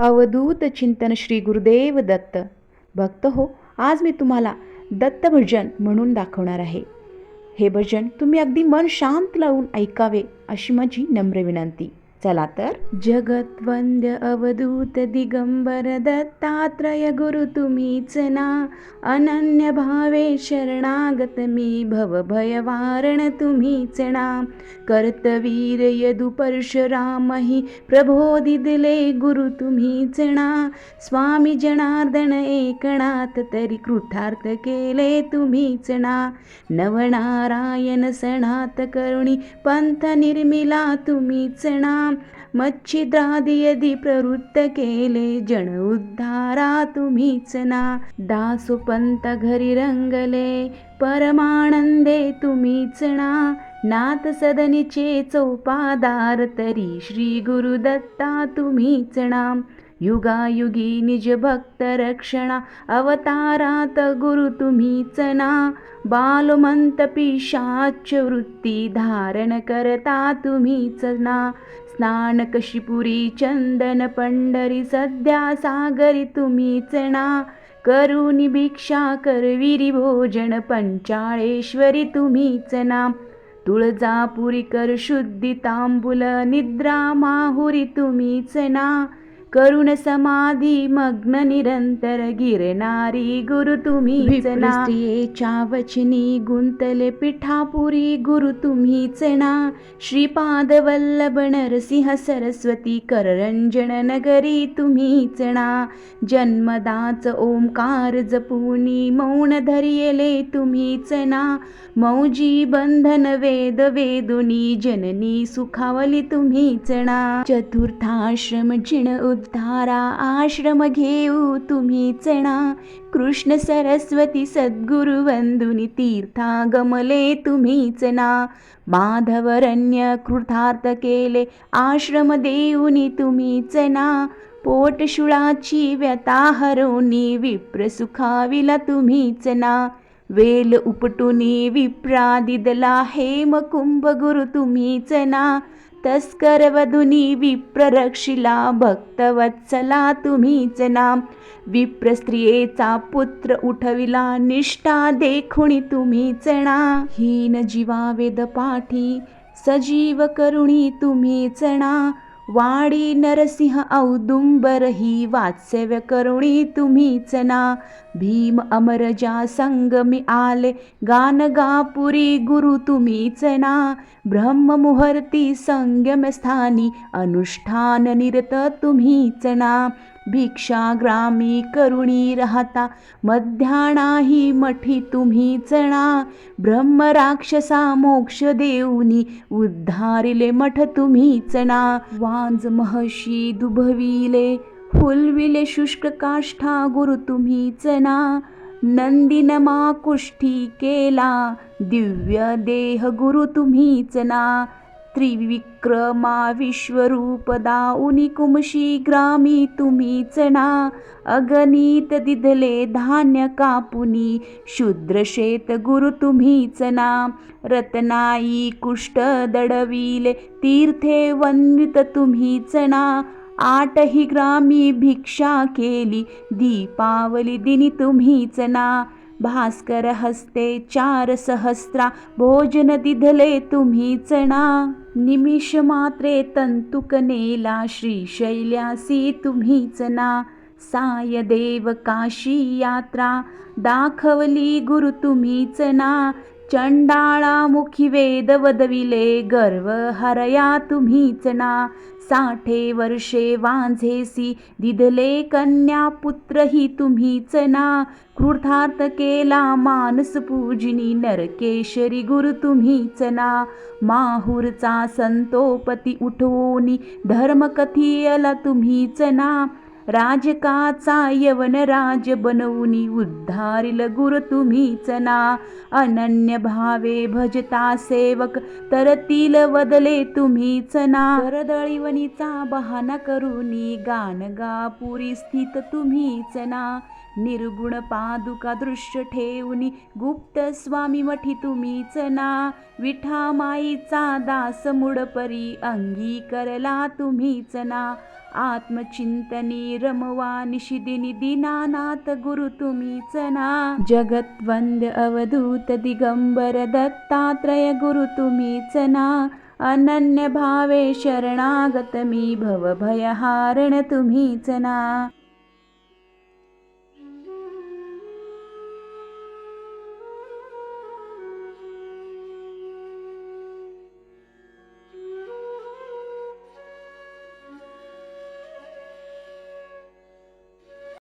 अवधूत चिंतन श्री गुरुदेव दत्त. भक्त हो आज मी तुम्हाला दत्त भजन म्हणून दाखवणार आहे. हे भजन तुम्ही अगदी मन शांत लावून ऐकावे अशी माझी नम्र विनंती. चला तर. जगत्वंद्य अवधूत दिगंबर दत्तात्रय गुरु तुम्हीच ना. अनन्य भावे शरणागत मी भव भयवारण तुम्हीच ना. कर्तवीर यदु परशुरामही प्रबोधि दिले गुरु तुम्हीच ना. स्वामी जनार्दन एकनाथ तरी कृतार्थ केले तुम्हीच ना. नवनारायण सणात करुणी पंथ निर्मिला तुम्हीच ना. मच्छिद्रादी यदि प्रवृत्त केले जन उद्धारा तुम्हीच ना. दासोपंत घरी रंगले परमानंदे तुम्हीच ना. नाथ सदनीचे चौपादार तरी श्री गुरुदत्ता तुम्हीच ना. युगायुगी निज भक्त रक्षणा अवतारात गुरु तुम्हीच ना. बालमंत पिशाच वृत्ती धारण करता तुम्हीच ना. स्नान कशिपुरी चंदन पंढरी सध्या सागरी तुम्हीच ना करुणी भिक्षा करविरी भोजन पंचाळेश्वरी तुम्हीच ना तुळजापुरी कर शुद्धी तांबुल निद्रा माहुरी तुम्हीच ना करुण समाधी मग्न निरंतर गिरणारी गुरु तुम्हीच ना वचनी गुंतले पिठापुरी गुरु तुम्हीच ना श्रीपाद वल्लभ नरसिंह सरस्वती करंजन नगरी तुम्हीच ना जन्मदाच ओंकार जपुनी मौन धरियले तुम्हीच ना मौजी बंधन वेद वेदुनी जननी सुखावली तुम्हीच ना चतुर्थाश्रम जिण उद्धारा आश्रम घेऊ तुम्ही ना कृष्ण सरस्वती सद्गुरु वंदुनी तीर्था गमले तुम्हीच ना माधवरण्य कृतार्थ केले आश्रम देऊनी तुम्हीच ना पोटशुळाची व्यता हरवणी विप्र सुखाविला तुम्हीच ना वेल उपटुनी विप्रादिदला हेम कुंभ गुरु तुम्हीच ना तस्कर वधुनी विप्र रक्षिला भक्तवत्सला तुम्हीच ना विप्र स्त्रियेचा पुत्र उठविला निष्ठा देखुणी तुम्हीच ना हीन जीवा वेद पाठी सजीव करुणी तुम्हीच ना वाडी नरसिंह औदुंबर ही वात्सव्य करुणी तुम्हीच ना. भीम अमरजा संगमी आले गान गापुरी गुरु तुम्हीच ना. ब्रह्ममुहूर्ती संगम स्थानी अनुष्ठान निरत तुम्हीच ना. भिक्षा ग्रामी करुणी राहता मध्यानाही मठी तुम्हीच ना ब्रह्म राक्षसा मोक्ष देऊनी उद्धारिले मठ तुम्हीच ना वांज महर्षी दुभविले फुलविले शुष्क काष्ठा गुरु तुम्हीच ना नंदिनमा कुष्ठी केला दिव्य देह गुरु तुम्हीच ना त्रिविक्रमा विश्वरूप दाऊनी कुमशी ग्रामी तुम्ही चणा अगणित दिधले धान्य कापुनी शूद्रशेत गुरु तुम्ही ना रत्नाई कुष्ट दडविले तीर्थे वंदित तुम्ही चणा आठही ग्रामी भिक्षा केली दीपावली दिनी तुम्हीच ना भास्कर हस्ते चार सहस्रा भोजन दिधले तुम्हीच ना निमिष मात्रे तंतुक नेला श्रीशैल्यासी तुम्हीच ना साय देव काशी यात्रा दाखवली गुरु तुम्हीच ना चंडाळा मुखी वेद वदविले गर्व हरया तुम्हीच ना साठे वर्षे वांझेसी दिधले कन्या पुत्रही तुम्हीच ना कृथार्थ केला मानस पूजनी नरकेशरी गुरु तुम्हीच ना माहूरचा संतोपती उठवोनी धर्म कथियला तुम्हीच ना राजकाचा यवन राज बनवून उद्धारिल गुरु तुम्हीच ना अनन्य भावे भजता सेवक तरतील वदले तुम्हीच ना करदळीवनीचा बहाना करूनी गान गा पुरी स्थित तुम्हीच ना निर्गुण पादुका दृश्य ठेवनी गुप्त स्वामी मठी तुम्हीच ना विठा माईचा दास मुडपरी अंगीकरला तुम्हीच ना आत्मचिंतनी रमवा निशिदिनी दिनानाथ गुरु तुम्हीच ना जगत्वंद्य अवधूत दिगंबर दत्तात्रय गुरु तुम्हीच ना अनन्य भावे शरणागत मी भवभयहारण तुम्हीच ना